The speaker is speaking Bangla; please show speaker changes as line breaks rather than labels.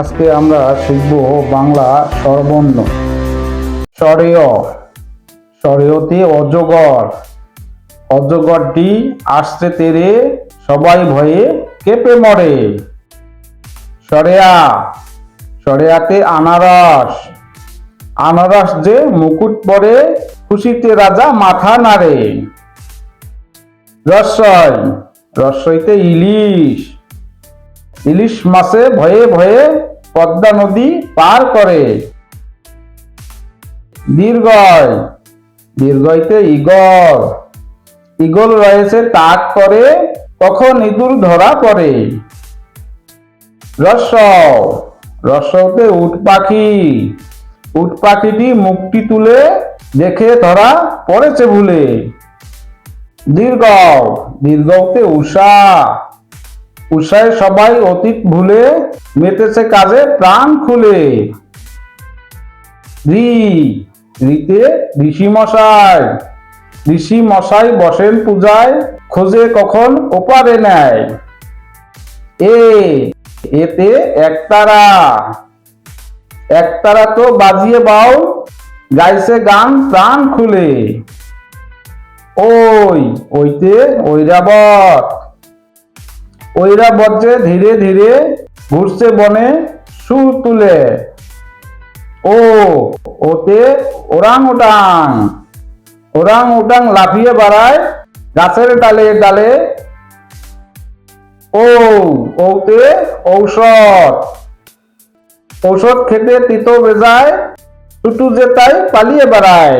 আজকে আমরা শিখব বাংলা স্বরবর্ণ। স্বরেয়। স্বরেয়তে অজগর। অজগরটি আসতে তেরে সবাই ভয়ে কেঁপে মরে। সরেয়া সরেয়াতে আনারস। আনারস যে মুকুট পরে খুশিতে রাজা মাথা নাড়ে। রসয় রসইতে ইলিশ। ইলিশ মাছে ভয়ে ভয়ে পদ্মা নদী পার করে। দীর্ঘয়। দীর্ঘইতে ইগল ইগল রয়েছে তাক করে কখন ইঁদুর ধরা পড়ে? রস রসতে উট পাখি। উট পাখিটি মুক্তি তুলে দেখে ধরা পড়েছে ভুলে। দীর্ঘ দীর্ঘতে উষা উষায় সবাই অতীত ভুলে মেতেছে কাজে প্রাণ খুলে। রি, রিতে ঋষি মশাই ঋষি মশাই বসেন পূজায়, খোঁজে কখন ওপারে নেয়। এতে একতারা একতারা তো বাজিয়ে বাউ গাইছে গান প্রাণ খুলে। ওই, ওইতে ঐরাবত। ঐরাবত যে ধীরে ধীরে ঘুরছে বনে সুর তুলে। ও, ওতে ওরাং ওটাং ওরাং ওটাং লাফিয়ে বেড়ায় গাছের ডালে ডালে। ও, ওতে ঔষধ। ঔষধ খেতে তিতো বেজায়, টুটু তাই পালিয়ে বেড়ায়।